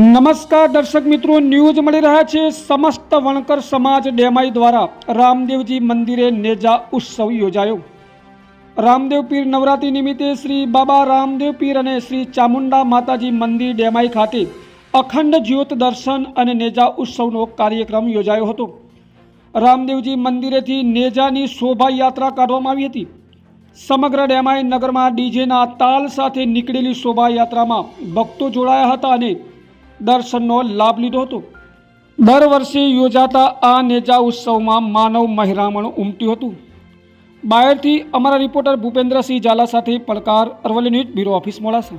નમસ્કાર દર્શક મિત્રો, ન્યૂઝ મળી રહ્યા છે સમસ્ત વણકર સમાજ ડેમાઈ દ્વારા રામદેવજી મંદિરે નેજા ઉત્સવ યોજાયો. રામદેવ પીર નવરાત્રિ નિમિત્તે શ્રી બાબા રામદેવ પીર અને શ્રી ચામુંડા માતાજી મંદિર ડેમાઈ ખાતે અખંડ જ્યોત દર્શન અને નેજા ઉત્સવનો કાર્યક્રમ યોજાયો હતો. રામદેવજી મંદિરેથી નેજાની શોભાયાત્રા કાઢવામાં આવી હતી. સમગ્ર ડેમાઈ નગરમાં ડીજેના તાલ સાથે નીકળેલી શોભાયાત્રામાં ભક્તો જોડાયા હતા અને દર્શનનો લાભ લીધો હતો. દર વર્ષે યોજાતા આ નેજા ઉત્સવમાં માનવ મહેરામણ ઉમટ્યું હતું. બાયરથી અમારા રિપોર્ટર ભૂપેન્દ્રસિંહ ઝાલા સાથે પડકાર Aravalli news bureau office Modasa.